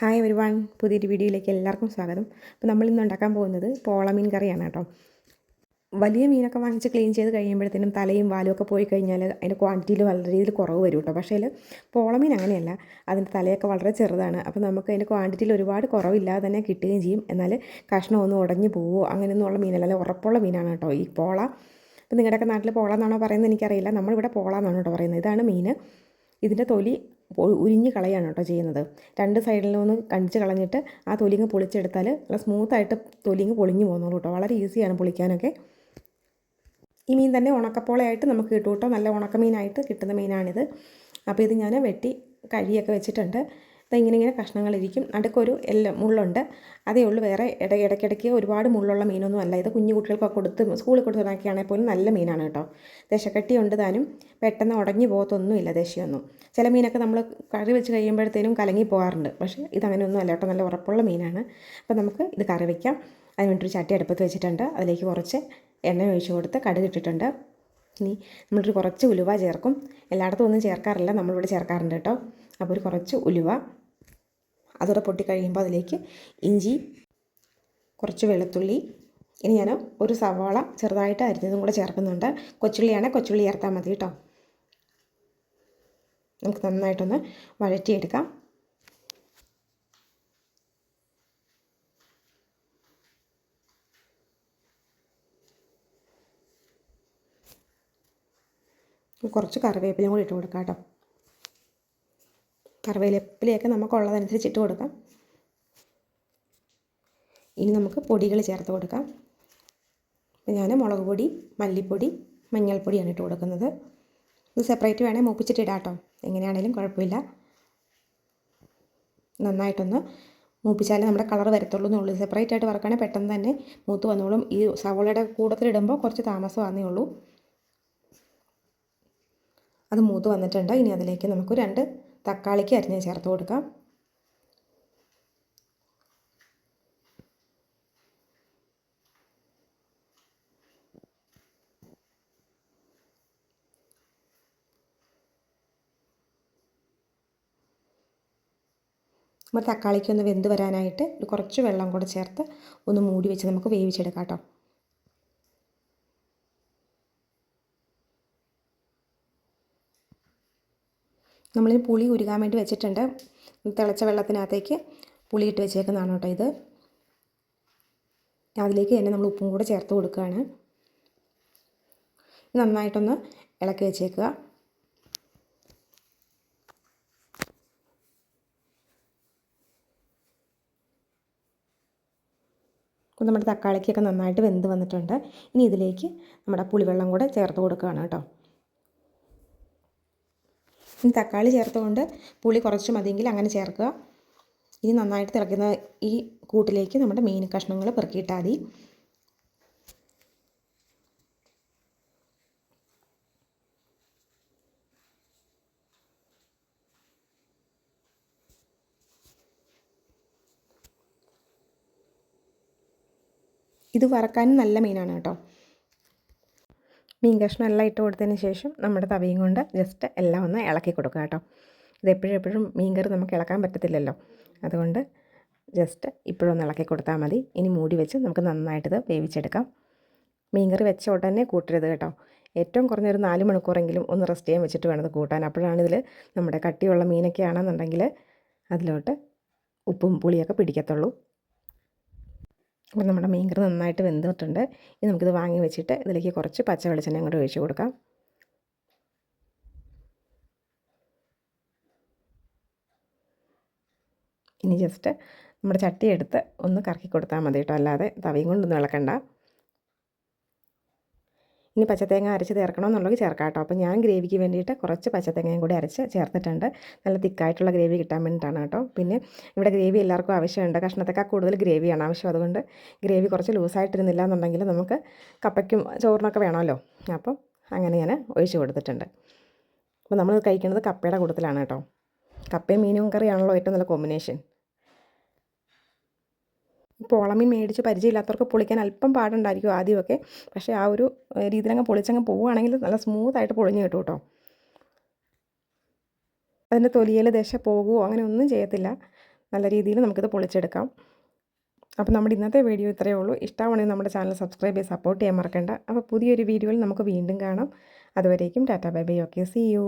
Hi ഒരു one പുതിയൊരു വീഡിയോയിലേക്ക് എല്ലാവർക്കും സ്വാഗതം. അപ്പോൾ നമ്മൾ ഇന്ന് ഉണ്ടാക്കാൻ പോകുന്നത് പോള മീൻ കറിയാണ് കേട്ടോ. വലിയ മീനൊക്കെ വാങ്ങിച്ച് ക്ലീൻ ചെയ്ത് കഴിയുമ്പോഴത്തേനും തലയും വാലും ഒക്കെ പോയി കഴിഞ്ഞാൽ അതിന്റെ ക്വാണ്ടിറ്റിയിൽ വളരെ രീതിയിൽ കുറവ് വരും കേട്ടോ. പക്ഷേ പോള മീൻ അങ്ങനെയല്ല. അതിന്റെ തലയൊക്കെ വളരെ ചെറുതാണ്. അപ്പോൾ നമുക്ക് അതിന്റെ ക്വാണ്ടിറ്റിയിൽ ഒരുപാട് കുറവില്ലാതെ തന്നെ കിട്ടുകയും ചെയ്യും. എന്നാൽ കഷ്ണം ഒന്നും ഉടഞ്ഞു പോവോ അങ്ങനെയൊന്നുമുള്ള മീനല്ല. ഉറപ്പുള്ള മീനാണ് കേട്ടോ ഈ പോള. അപ്പോൾ നിങ്ങളുടെയൊക്കെ നാട്ടിൽ പോള എന്നാണോ പറയുന്നത് എനിക്കറിയില്ല. നമ്മളിവിടെ പോള എന്നാണ് കേട്ടോ പറയുന്നത്. ഇതാണ് മീൻ. ഇതിന്റെ തൊലി ഉരിഞ്ഞ് കളയാണ് കേട്ടോ ചെയ്യുന്നത്. രണ്ട് സൈഡിൽ നിന്ന് കണ്ടിച്ച് കളഞ്ഞിട്ട് ആ തൊലിങ്ങ് പൊളിച്ചെടുത്താൽ നല്ല സ്മൂത്തായിട്ട് തൊലിങ്ങ് പൊളിഞ്ഞ് പോകുന്നുള്ളൂ കേട്ടോ. വളരെ ഈസിയാണ് പൊളിക്കാനൊക്കെ. ഈ മീൻ തന്നെ ഉണക്കപ്പോളയായിട്ട് നമുക്ക് കിട്ടും കേട്ടോ. നല്ല ഉണക്കമീനായിട്ട് കിട്ടുന്ന മീനാണിത്. അപ്പോൾ ഇത് ഞാൻ വെട്ടി കഴിയൊക്കെ വെച്ചിട്ടുണ്ട്. ഇത് ഇങ്ങനെ ഇങ്ങനെ കഷ്ണങ്ങളിരിക്കും. നടുക്കൊരു എല്ലാം മുള്ളുണ്ട്. അതേ ഉള്ളൂ. വേറെ ഇട ഇടയ്ക്കിടയ്ക്ക് ഒരുപാട് മുള്ളുള്ള മീനൊന്നും അല്ല. ഇത് കുഞ്ഞു കുട്ടികൾക്കൊക്കെ കൊടുത്ത് സ്കൂളിൽ കൊടുത്ത് ഉണ്ടാക്കിയാണെങ്കിൽ പോലും നല്ല മീനാണ് കേട്ടോ. ദശക്കട്ടി ഉണ്ട് താനും. പെട്ടെന്ന് ഉടഞ്ഞു പോകത്തൊന്നുമില്ല ദശയൊന്നും. ചില മീനൊക്കെ നമ്മൾ കറി വെച്ച് കഴിയുമ്പോഴത്തേനും കലങ്ങി പോകാറുണ്ട്. പക്ഷേ ഇതങ്ങനെയൊന്നും അല്ല കേട്ടോ. നല്ല ഉറപ്പുള്ള മീനാണ്. അപ്പോൾ നമുക്ക് ഇത് കറി വയ്ക്കാം അതിന് വേണ്ടി ഒരു ചട്ടി അടുപ്പത്ത് വെച്ചിട്ടുണ്ട്. അതിലേക്ക് കുറച്ച് എണ്ണ ഒഴിച്ച് കൊടുത്ത് കടുക് ഇട്ടിട്ടുണ്ട്. ഇനി നമ്മളൊരു കുറച്ച് ഉലുവ ചേർക്കും. എല്ലായിടത്തും ഒന്നും ചേർക്കാറില്ല. നമ്മളിവിടെ ചേർക്കാറുണ്ട് കേട്ടോ. അപ്പോൾ ഒരു കുറച്ച് ഉലുവ. അതോടെ പൊട്ടിക്കഴിയുമ്പോൾ അതിലേക്ക് ഇഞ്ചി കുറച്ച് വെളുത്തുള്ളി. ഇനി ഞാൻ ഒരു സവാള ചെറുതായിട്ട് അരിഞ്ഞതും കൂടെ ചേർക്കുന്നുണ്ട്. കൊച്ചുള്ളിയാണെങ്കിൽ കൊച്ചുള്ളി ചേർത്താൽ മതി കേട്ടോ. നമുക്ക് നന്നായിട്ടൊന്ന് വഴറ്റിയെടുക്കാം. കുറച്ച് കറിവേപ്പിലയും കൂടി ഇട്ട് കൊടുക്കാം കേട്ടോ. കറിവേപ്പിലയൊക്കെ നമുക്കുള്ളതനുസരിച്ച് ഇട്ട് കൊടുക്കാം. ഇനി നമുക്ക് പൊടികൾ ചേർത്ത് കൊടുക്കാം. ഞാൻ മുളക് പൊടി മല്ലിപ്പൊടി മഞ്ഞൾപ്പൊടിയാണ് ഇട്ട് കൊടുക്കുന്നത്. ഇത് സെപ്പറേറ്റ് വേണേൽ മൂപ്പിച്ചിട്ട് ഇടാം കേട്ടോ. എങ്ങനെയാണേലും കുഴപ്പമില്ല. നന്നായിട്ടൊന്ന് മൂപ്പിച്ചാലേ നമ്മുടെ കളർ വരത്തുള്ളൂ എന്നുള്ളൂ. സെപ്പറേറ്റ് ആയിട്ട് വറക്കുകയാണെങ്കിൽ പെട്ടെന്ന് തന്നെ മൂത്ത് വന്നോളും. ഈ സവോളയുടെ കൂട്ടത്തിലിടുമ്പോൾ കുറച്ച് താമസമാകുന്നേ ഉള്ളൂ. അത് മൂത്ത് വന്നിട്ടുണ്ട്. ഇനി അതിലേക്ക് നമുക്ക് രണ്ട് തക്കാളിക്ക് അരിഞ്ഞ് ചേർത്ത് കൊടുക്കാം. നമ്മൾ തക്കാളിക്ക് ഒന്ന് വെന്ത് വരാനായിട്ട് കുറച്ച് വെള്ളം കൂടെ ചേർത്ത് ഒന്ന് മൂടി വെച്ച് നമുക്ക് വേവിച്ചെടുക്കാം കേട്ടോ. നമ്മളിൽ പുളി ഉരുകാൻ വേണ്ടി വെച്ചിട്ടുണ്ട്. തിളച്ച വെള്ളത്തിനകത്തേക്ക് പുളി ഇട്ട് വെച്ചേക്കുന്നതാണ് കേട്ടോ ഇത്. അതിലേക്ക് തന്നെ നമ്മൾ ഉപ്പും കൂടെ ചേർത്ത് കൊടുക്കുകയാണ്. നന്നായിട്ടൊന്ന് ഇളക്കി വെച്ചേക്കുക. നമ്മുടെ തക്കാളിക്കൊക്കെ നന്നായിട്ട് വെന്ത് വന്നിട്ടുണ്ട്. ഇനി ഇതിലേക്ക് നമ്മുടെ പുളിവെള്ളം കൂടെ ചേർത്ത് കൊടുക്കുകയാണ് കേട്ടോ. ഇനി തക്കാളി ചേർത്തുകൊണ്ട് പുളി കുറച്ച് മതിയെങ്കിൽ അങ്ങനെ ചേർക്കുക. ഇനി നന്നായിട്ട് തിളയ്ക്കുന്ന ഈ കൂട്ടിലേക്ക് നമ്മുടെ മീൻ കഷ്ണങ്ങൾ പെറുക്കിയിട്ടാൽ മതി. ഇത് വറക്കാനും നല്ല മീനാണ് കേട്ടോ. മീൻ കഷ്ണം എല്ലാം ഇട്ട് കൊടുത്തതിന് ശേഷം നമ്മുടെ തവിയും കൊണ്ട് ജസ്റ്റ് എല്ലാം ഒന്ന് ഇളക്കി കൊടുക്കുക കേട്ടോ. ഇത് എപ്പോഴും എപ്പോഴും മീൻ കറി നമുക്ക് ഇളക്കാൻ പറ്റത്തില്ലല്ലോ. അതുകൊണ്ട് ജസ്റ്റ് ഇപ്പോഴൊന്ന് ഇളക്കി കൊടുത്താൽ മതി. ഇനി മൂടി വെച്ച് നമുക്ക് നന്നായിട്ടിത് വേവിച്ചെടുക്കാം. മീൻ കറി വെച്ച ഉടനെ കൂട്ടരുത് കേട്ടോ. ഏറ്റവും കുറഞ്ഞൊരു നാല് മണിക്കൂറെങ്കിലും ഒന്ന് റെസ്റ്റ് ചെയ്യാൻ വെച്ചിട്ട് വേണം കൂട്ടാൻ. അപ്പോഴാണ് ഇതിൽ നമ്മുടെ കട്ടിയുള്ള മീനൊക്കെ ആണെന്നുണ്ടെങ്കിൽ അതിലോട്ട് ഉപ്പും പുളിയൊക്കെ പിടിക്കത്തുള്ളൂ. അപ്പോൾ നമ്മുടെ മീൻകറി നന്നായിട്ട് വെന്തിട്ടുണ്ട്. ഇനി നമുക്കിത് വാങ്ങി വെച്ചിട്ട് ഇതിലേക്ക് കുറച്ച് പച്ച വെളിച്ചെണ്ണ കൂടെ ഒഴിച്ച് കൊടുക്കാം. ഇനി ജസ്റ്റ് നമ്മുടെ ചട്ടി എടുത്ത് ഒന്ന് കറക്കി കൊടുത്താൽ മതി കേട്ടോ. അല്ലാതെ തവയും കൊണ്ടൊന്നും ഇളക്കണ്ട. ഇനി പച്ചത്തേങ്ങ അരച്ച് ചേർക്കണമെന്നുണ്ടെങ്കിൽ ചേർക്കാം കേട്ടോ. അപ്പോൾ ഞാൻ ഗ്രേവിക്ക് വേണ്ടിയിട്ട് കുറച്ച് പച്ചത്തേങ്ങയും കൂടി അരച്ച് ചേർത്തിട്ടുണ്ട്. നല്ല തിക്കായിട്ടുള്ള ഗ്രേവി കിട്ടാൻ വേണ്ടിയിട്ടാണ് കേട്ടോ. പിന്നെ ഇവിടെ ഗ്രേവി എല്ലാവർക്കും ആവശ്യമുണ്ട്. കഷ്ണത്തേക്കാൾ കൂടുതൽ ഗ്രേവിയാണ് ആവശ്യം അതുകൊണ്ട് ഗ്രേവി കുറച്ച് ലൂസായിട്ടിരുന്നില്ല എന്നുണ്ടെങ്കിൽ നമുക്ക് കപ്പയ്ക്കും ചോറിനൊക്കെ വേണമല്ലോ. അപ്പം അങ്ങനെ ഞാൻ ഒഴിച്ച് കൊടുത്തിട്ടുണ്ട്. അപ്പോൾ നമ്മൾ കഴിക്കുന്നത് കപ്പയുടെ കൂട്ടത്തിലാണ് കേട്ടോ. കപ്പയും മീനും കറിയാണല്ലോ ഏറ്റവും നല്ല കോമ്പിനേഷൻ. പോളമീൻ മേടിച്ച് പരിചയമില്ലാത്തവർക്ക് പൊളിക്കാൻ അല്പം പാടുണ്ടായിരിക്കും ആദ്യമൊക്കെ. പക്ഷേ ആ ഒരു രീതിയിലങ്ങ് പൊളിച്ചങ്ങ് പോവുകയാണെങ്കിൽ നല്ല സ്മൂത്തായിട്ട് പൊളിഞ്ഞ് കിട്ടും കേട്ടോ. അതിന്റെ തൊലിയിൽ ദശ പോകുമോ അങ്ങനെ ഒന്നും ചെയ്യത്തില്ല. നല്ല രീതിയിൽ നമുക്കിത് പൊളിച്ചെടുക്കാം. അപ്പോൾ നമ്മുടെ ഇന്നത്തെ വീഡിയോ ഇത്രയേ ഉള്ളൂ. ഇഷ്ടമാണെങ്കിൽ നമ്മുടെ ചാനൽ സബ്സ്ക്രൈബ് ചെയ്ത് സപ്പോർട്ട് ചെയ്യാൻ മറക്കണ്ട. അപ്പോൾ പുതിയൊരു വീഡിയോയിൽ നമുക്ക് വീണ്ടും കാണാം. അതുവരേക്കും tata bye bye. Okay see you.